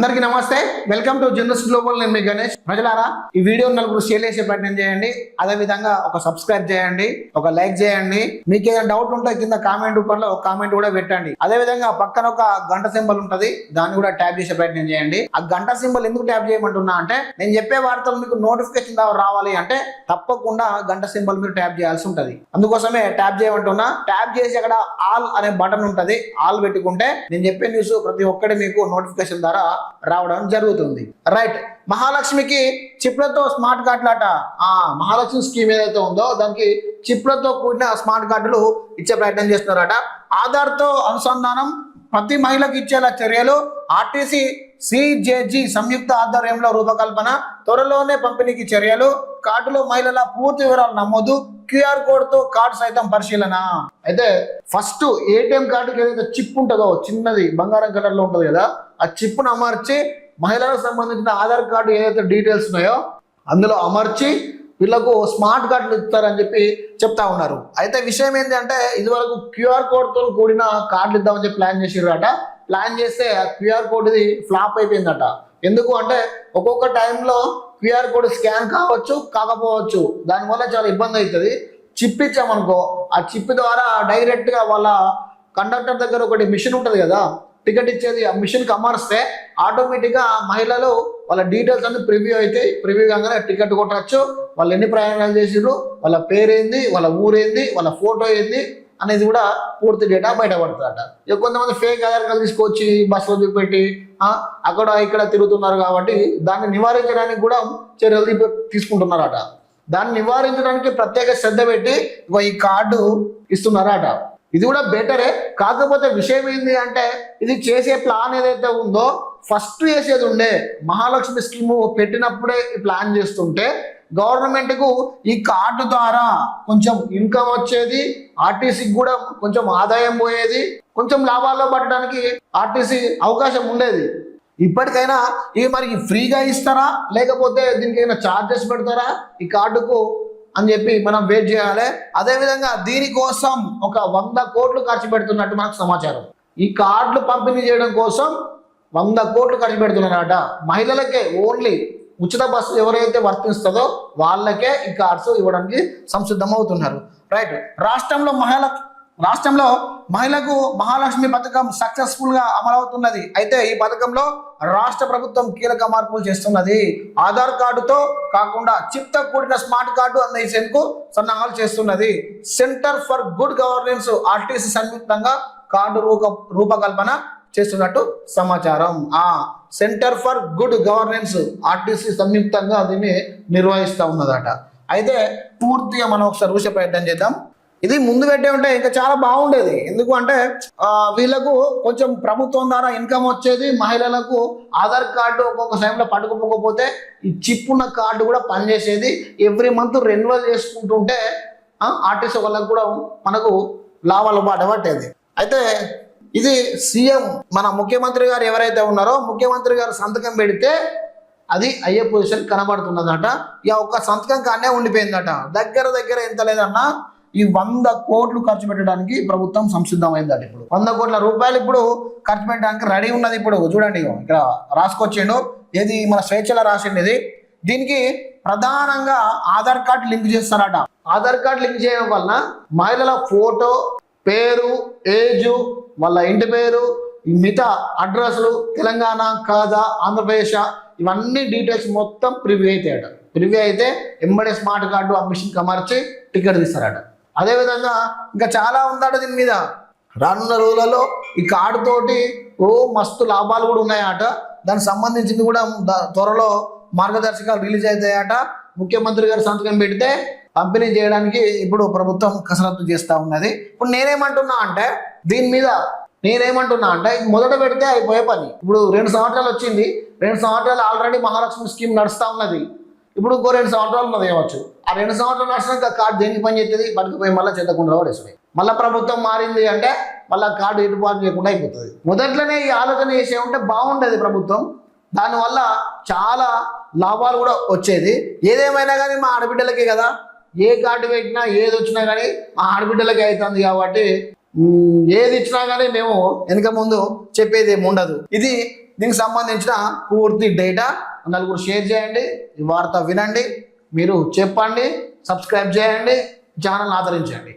అందరికీ నమస్తే. Welcome to generous global నేను మీ గణేష్. ప్రజలారా ఈ వీడియో నలుగురు షేర్ చేసే ప్రయత్నం చేయండి. అదే విధంగా ఒక సబ్స్క్రైబ్ చేయండి ఒక లైక్ చేయండి. మీకు ఏదైనా డౌట్ ఉంటే కింద కామెంట్ రూపంలో ఒక కామెంట్ కూడా పెట్టండి. అదే విధంగా పక్కన ఒక గంట సింబల్ ఉంటది దాన్ని కూడా ట్యాప్ చేసే ప్రయత్నం చేయండి. ఆ గంట సింబల్ ఎందుకు ట్యాప్ చేయమంటున్నా అంటే నేను చెప్పే వార్తలు మీకు నోటిఫికేషన్ రావాలి అంటే తప్పకుండా గంట సింబల్ మీరు ట్యాప్ చేయాల్సి ఉంటది. అందుకోసమే ట్యాప్ చేయమంటున్నా. ట్యాప్ చేసి అక్కడ ఆల్ అనే బటన్ ఉంటది. ఆల్ పెట్టుకుంటే నేను చెప్పే న్యూస్ ప్రతి ఒక్కటి మీకు నోటిఫికేషన్ ద్వారా రావడం జరుగుతుంది. రైట్ మహాలక్ష్మికి చిప్లతో స్మార్ట్ కార్డులాట. ఆ మహాలక్ష్మి స్కీమ్ ఏదైతే ఉందో దానికి చిప్లతో కూడిన స్మార్ట్ కార్డులు ఇచ్చే ప్రయత్నం చేస్తున్నారట. ఆధార్తో అనుసంధానం ప్రతి మహిళకు ఇచ్చేలా చర్యలు. ఆర్టీసీ సిజేజీ సంయుక్త ఆధ్వర్యంలో రూపకల్పన త్వరలోనే పంపిణీకి చర్యలు. కార్డులో మహిళల పూర్తి వివరాలు నమోదు. క్యూఆర్ కోడ్తో కార్డు సైతం పరిశీలన? అయితే ఫస్ట్ ఏటీఎం కార్డుకి ఏదైతే చిప్ ఉంటుందో చిన్నది బంగారం కలర్లో ఉంటుంది కదా ఆ చిప్ను అమర్చి మహిళలకు సంబంధించిన ఆధార్ కార్డు ఏదైతే డీటెయిల్స్ ఉన్నాయో అందులో అమర్చి వీళ్ళకు స్మార్ట్ కార్డులు ఇస్తారని చెప్పి చెప్తా ఉన్నారు. అయితే విషయం ఏంటి అంటే ఇదివరకు క్యూఆర్ కోడ్తో కూడిన కార్డులు ఇద్దామని చెప్పి ప్లాన్ చేసిర్రట. ప్లాన్ చేస్తే ఆ క్యూఆర్ కోడ్ ఇది ఫ్లాప్ అయిపోయిందట. ఎందుకు అంటే ఒక్కొక్క టైంలో క్యూఆర్ కోడ్ స్కాన్ కావచ్చు కాకపోవచ్చు. దానివల్ల చాలా ఇబ్బంది అవుతుంది. చిప్ ఇచ్చామనుకో ఆ చిప్ ద్వారా డైరెక్ట్గా వాళ్ళ కండక్టర్ దగ్గర ఒకటి మిషన్ ఉంటుంది కదా టికెట్ ఇచ్చేది ఆ మిషన్కి అమర్స్తే ఆటోమేటిక్గా మహిళలు వాళ్ళ డీటెయిల్స్ అన్ని ప్రివ్యూ అయితే ప్రివ్యూ కాగానే టికెట్ కొట్టచ్చు. వాళ్ళు ఎన్ని ప్రయాణాలు చేసిర్రు వాళ్ళ పేరేంది వాళ్ళ ఊరేంది వాళ్ళ ఫోటో ఏంది అనేది కూడా పూర్తి డేటా బయటపడుతుందట. ఇక కొంతమంది ఫేక్ ఆధార్ కార్డు తీసుకొచ్చి బస్సులో చూపెట్టి అక్కడ ఇక్కడ తిరుగుతున్నారు కాబట్టి దాన్ని నివారించడానికి కూడా చర్యలు తీసుకుంటున్నారట. దాన్ని నివారించడానికి ప్రత్యేక శ్రద్ధ పెట్టి ఈ కార్డు ఇస్తున్నారట. ఇది కూడా బెటరే కాకపోతే విషయం ఏంటి అంటే ఇది చేసే ప్లాన్ ఏదైతే ఉందో ఫస్ట్ చేసేది ఉండే మహాలక్ష్మి స్కీము పెట్టినప్పుడే ఈ ప్లాన్ చేస్తుంటే గవర్నమెంట్కు ఈ కార్డు ద్వారా కొంచెం ఇన్కమ్ వచ్చేది ఆర్టీసీకి కూడా కొంచెం ఆదాయం పోయేది కొంచెం లాభాల్లో పడడానికి ఆర్టీసీ అవకాశం ఉండేది. ఇప్పటికైనా ఇవి మరి ఫ్రీగా ఇస్తారా? లేకపోతే దీనికైనా చార్జెస్ ఛార్జెస్ పెడతారా? ఈ కార్డుకు అని చెప్పి మనం వెయిట్ చేయాలి. అదేవిధంగా దీనికోసం ఒక వంద కోట్లు ఖర్చు పెడుతున్నట్టు మనకు సమాచారం. ఈ కార్డులు పంపిణీ చేయడం కోసం వంద కోట్లు ఖర్చు పెడుతున్నారట. మహిళలకే ఓన్లీ ఉచిత బస్సు ఎవరైతే వర్తిస్తుందో వాళ్ళకే ఈ కార్డ్స్ ఇవ్వడానికి సంసిద్ధమవుతున్నారు. రైట్. రాష్ట్రంలో మహిళ రాష్ట్రంలో మహిళకు మహాలక్ష్మి పథకం సక్సెస్ఫుల్గా అమలవుతున్నది. అయితే ఈ పథకంలో రాష్ట్ర ప్రభుత్వం కీలక మార్పులు చేస్తున్నది. ఆధార్ కార్డుతో కాకుండా చిప్తో కూడిన స్మార్ట్ కార్డు అందించేందుకు సన్నాహాలు చేస్తున్నది. Centre for good governance RTC సంయుక్తంగా కార్డు రూప రూపకల్పన చేస్తున్నట్టు సమాచారం. ఆ centre for good governance RTC సంయుక్తంగా దీన్ని నిర్వహిస్తూ ఉన్నదట. అయితే పూర్తిగా మనం ఒకసారి చూసే ప్రయత్నం చేద్దాం. ఇది ముందు పెట్టే ఉంటే ఇంకా చాలా బాగుండేది. ఎందుకు అంటే వీళ్ళకు కొంచెం ప్రభుత్వం ద్వారా ఇన్కమ్ వచ్చేది మహిళలకు ఆధార్ కార్డు ఒక్కొక్క సమయంలో పట్టుకోకపోతే ఈ చిప్ ఉన్న కార్డు కూడా పనిచేసేది. ఎవ్రీ మంత్ రెన్యువల్ చేసుకుంటుంటే ఆర్టీసీ వాళ్ళకు కూడా మనకు లాభాలు బాట పట్టేది. అయితే ఇది సీఎం మన ముఖ్యమంత్రి గారు ఎవరైతే ఉన్నారో ముఖ్యమంత్రి గారు సంతకం పెడితే అది అయ్యే పొజిషన్ కనబడుతున్నదట. ఇక ఒక్క సంతకం కానే ఉండిపోయిందట. దగ్గర దగ్గర ఎంత లేదన్నా ఈ వంద కోట్లు ఖర్చు పెట్టడానికి ప్రభుత్వం సంసిద్ధమైందట ఇప్పుడు. వంద కోట్ల రూపాయలు ఇప్పుడు ఖర్చు పెట్టడానికి రెడీ ఉన్నది ఇప్పుడు. చూడండి ఇక్కడ రాసుకొచ్చిండు. ఏది మన స్వేచ్ఛలో రాసిండు ఇది దీనికి ప్రధానంగా ఆధార్ కార్డు లింక్ చేస్తారట. ఆధార్ కార్డు లింక్ చేయడం వలన మహిళల ఫోటో పేరు ఏజు వాళ్ళ ఇంటి పేరు మిగతా అడ్రస్లు తెలంగాణ కాదా ఆంధ్రప్రదేశ్ ఇవన్నీ డీటెయిల్స్ మొత్తం ప్రివ్యూ అవుతాయట ప్రివ్యూ అయితే ఎంబడే స్మార్ట్ కార్డు ఆ మిషన్కి అమర్చి టికెట్ తీస్తారట. అదేవిధంగా ఇంకా చాలా ఉందట దీని మీద. రానున్న రోజులలో ఈ కార్డు తోటి ఓ మస్తు లాభాలు కూడా ఉన్నాయట. దానికి సంబంధించింది కూడా త్వరలో మార్గదర్శకాలు రిలీజ్ అవుతాయట ముఖ్యమంత్రి గారు సంతకం పెడితే పంపిణీ చేయడానికి ఇప్పుడు ప్రభుత్వం కసరత్తు చేస్తా ఉన్నది. ఇప్పుడు నేనేమంటున్నా అంటే దీని మీద నేనేమంటున్నా అంటే మొదట పెడితే అయిపోయే పని. ఇప్పుడు రెండు సంవత్సరాలు వచ్చింది. రెండు సంవత్సరాలు ఆల్రెడీ మహాలక్ష్మి స్కీమ్ నడుస్తూ ఉన్నది. ఇప్పుడు ఇంకో రెండు సంవత్సరాలు ఉన్నది ఏమొచ్చు ఆ రెండు సంవత్సరాలు నడిచినాక కార్డు దేనికి పని చేస్తుంది పట్టుకుపోయి మళ్ళీ చెత్తకుండా పడేస్తుంది మళ్ళీ ప్రభుత్వం మారింది అంటే మళ్ళీ కార్డు ఎటుబాటు చేయకుండా అయిపోతుంది. మొదట్లోనే ఈ ఆలోచన చేసే ఉంటే బాగుండేది ప్రభుత్వం. దానివల్ల చాలా లాభాలు కూడా వచ్చేది. ఏదేమైనా కానీ మా ఆడబిడ్డలకే కదా. ఏ కార్డు పెట్టినా ఏది వచ్చినా కానీ మా ఆడబిడ్డలకే అవుతుంది కాబట్టి ఏది ఇచ్చినా కానీ మేము వెనుక ముందు చెప్పేది ఏమి ఉండదు. ఇది దీనికి సంబంధించిన పూర్తి డేటా నలుగురు షేర్ చేయండి ఈ వార్త వినండి మీరు చెప్పండి సబ్స్క్రైబ్ చేయండి ఛానల్ ఆదరించండి.